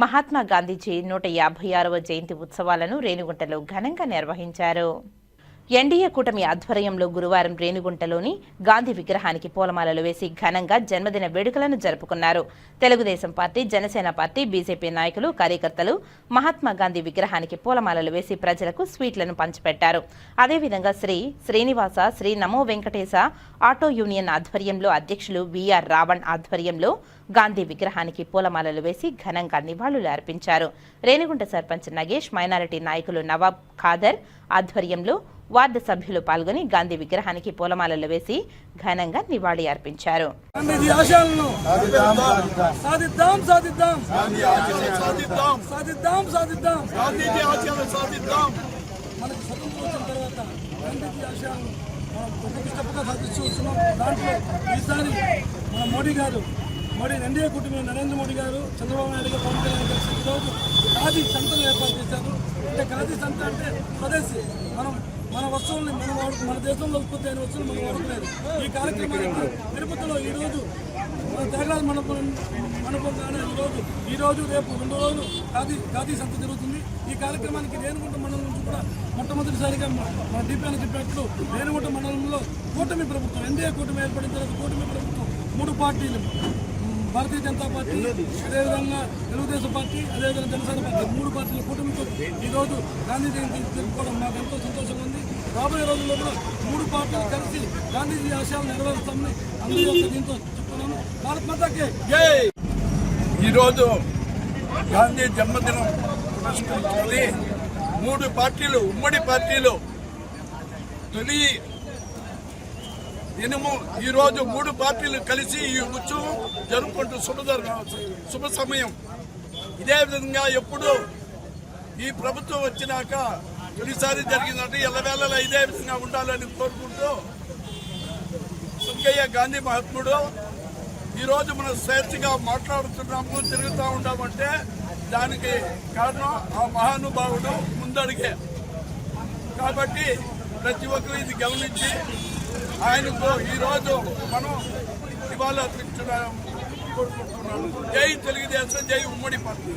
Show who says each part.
Speaker 1: మహాత్మా గాంధీజీ నూట యాభై ఆరవ జయంతి ఉత్సవాలను రేణిగుంటలో ఘనంగా నిర్వహించారు. ఎన్డీఏ కూటమి ఆధ్వర్యంలో గురువారం రేణిగుంటలోని గాంధీ విగ్రహానికి పూలమాలలు వేసి ఘనంగా జన్మదిన వేడుకలను జరుపుకున్నారు. Telugu Desam party Janasena party BJP నాయకులు కార్యకర్తలు మహాత్మా గాంధీ విగ్రహానికి పూలమాలలు వేసి ప్రజలకు స్వీట్లను పంచిపెట్టారు. అదేవిధంగా శ్రీ శ్రీనివాస శ్రీ నమో వెంకటేశ ఆటో యూనియన్ ఆధ్వర్యంలో అధ్యక్షులు విఆర్ రావణ్ ఆధ్వర్యంలో గాంధీ విగ్రహానికి పూలమాలలు వేసి ఘనంగా నివాళులు అర్పించారు. రేణిగుంట సర్పంచ్ నగేష్ మైనారిటీ నాయకులు నవాబ్ ఖాదర్ ఆధ్వర్యంలో వార్డు సభ్యులు పాల్గొని గాంధీ విగ్రహానికి పూలమాలలు వేసి ఘనంగా నివాళి అర్పించారు.
Speaker 2: గాంధీజీ ఆశయాలను సాధిద్దాం సాధిద్దాం.
Speaker 3: సాధిద్దాం.
Speaker 2: సాధిద్దాం సాధిద్దాం.
Speaker 3: గాంధీజీ ఆశయాలు సాధిద్దాం.
Speaker 2: మనకు స్వతంత్రం వచ్చిన తర్వాత గాంధీజీ ఆశయాలను మనం సాధిస్తూ వస్తున్నాం. దాంట్లో ఈసారి మన మోడీ గారు మరి ఎన్డీఏ కుటుంబం నరేంద్ర మోడీ గారు చంద్రబాబు నాయుడు గారు పవన్ కళ్యాణ్ గారు ఈరోజు ఖాదీ సంతలు ఏర్పాటు చేశారు. అంటే ఖాదీ సంత అంటే స్వదేశీ. మనం మన వస్తువుల్ని మనం వాడు మన దేశంలో ఉత్పత్తి అయిన వస్తువులు మనం వాడుకోలేదు. ఈ కార్యక్రమానికి తిరుపతిలో ఈరోజు మన త్యాగరాజ మండపం మండపం కానీ ఈరోజు ఈ రోజు రేపు రెండు రోజులు ఖాదీ ఖాదీ సంత జరుగుతుంది. ఈ కార్యక్రమానికి రేణుగుంట మండలం నుంచి కూడా మొట్టమొదటిసారిగా మన దీపాన్ని డిపిఎన్ చెప్పినట్లు రేణుగుంట మండలంలో కూటమి ప్రభుత్వం ఎన్డీఏ కూటమి ఏర్పడిన తర్వాత కూటమి ప్రభుత్వం మూడు పార్టీలు. భారతీయ జనతా పార్టీ అదేవిధంగా తెలుగుదేశం పార్టీ అదేవిధంగా జనసేన పార్టీ మూడు పార్టీల కూటమితో ఈరోజు గాంధీ జయంతి జరుపుకోవడం మాకు ఎంతో సంతోషంగా ఉంది. రాబోయే రోజుల్లో కూడా మూడు పార్టీలు కలిసి గాంధీజీ ఆశయాలు నెరవేరుస్తామని అందరూ యొక్క దీంతో చెప్తున్నాను. భారత్ మాతాకే
Speaker 3: ఈరోజు గాంధీ జన్మదినం పురస్కరించుకొని మూడు పార్టీలు ఉమ్మడి పార్టీలు తొలి ఇనుము ఈరోజు మూడు పార్టీలు కలిసి ఈ ఉత్సవం జరుపుకుంటూ శుభ శుభ సమయం. ఇదే విధంగా ఎప్పుడు ఈ ప్రభుత్వం వచ్చినాక తొలిసారి జరిగిందంటే ఎల్లవేళలా ఇదే విధంగా ఉండాలని కోరుకుంటూ సుంకయ్య గాంధీ మహాత్ముడు ఈరోజు మనం స్వేచ్ఛగా మాట్లాడుతున్నాము తిరుగుతూ ఉన్నామంటే దానికి కారణం ఆ మహానుభావుడు ముందడిగే. కాబట్టి ప్రతి ఒక్కరు ఇది గమనించి ఆయనకు ఈరోజు మనం ఇవాళ అర్పించడం కోరుకుంటున్నాను జై తెలుగుదేశం జై ఉమ్మడి పార్టీ.